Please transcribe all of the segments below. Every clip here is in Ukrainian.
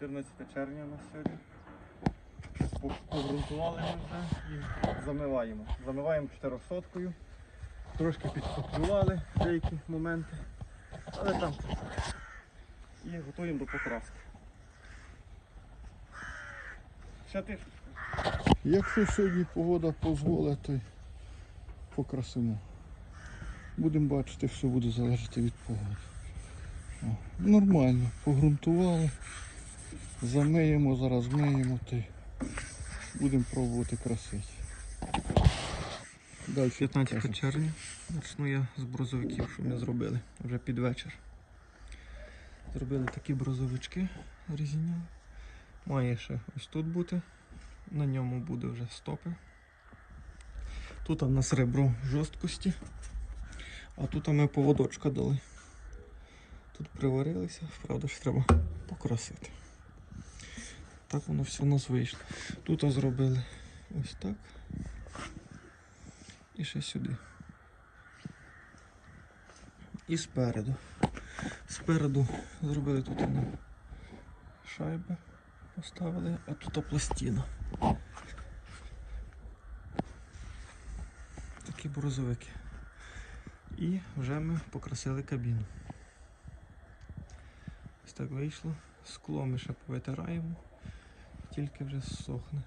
14 червня на сьогодні. Погрунтували ми вже і замиваємо. Замиваємо 400-кою. Трошки підшоклювали деякі моменти. Але там. І готуємо до покраски. Ще ти Якщо сьогодні погода дозволить, то покрасимо. Будемо бачити, все буде залежати від погоди. Нормально, погрунтували, замиємо, зараз миємо та будемо пробувати красити. Далі 15 покажемо. червня. Почну я з брозовиків, що ми зробили вже під вечір. Зробили такі брозовички резинові. Має ще ось тут бути. На ньому буде вже стопи. Тут в нас ребро жорсткості, а тут ми поводочка дали. Тут приварилися, правда ж треба покрасити. Так воно все у нас вийшло. Тут зробили ось так. І ще сюди. І спереду. Спереду зробили тут одну шайби, поставили, а тут пластина. Такі борозовики. І вже ми покрасили кабіну. Ось так вийшло. Скло ми ще повитираємо, тільки вже сохне.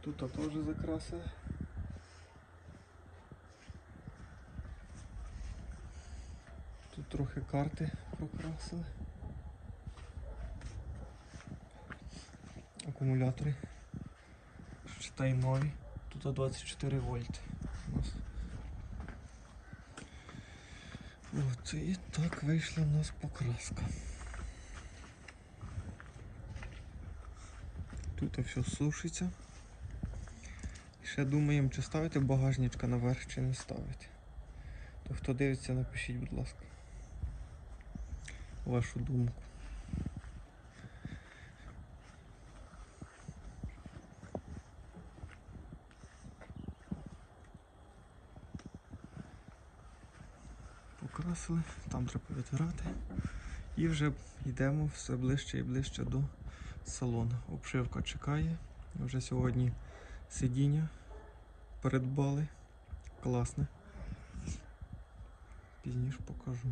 Тут теж закрасили. Тут трохи карти прокрасили. Акумулятори. Читай нові. Тут 24 вольт у нас. От, і так вийшла у нас покраска. Тут все сушиться. Ще думаємо, чи ставити багажничка наверх, чи не ставити. То хто дивиться, напишіть, будь ласка. Вашу думку. Покрасили, там треба витирати. І вже йдемо все ближче і ближче до салону. Обшивка чекає. Вже сьогодні сидіння придбали. Класне. Пізніше покажу.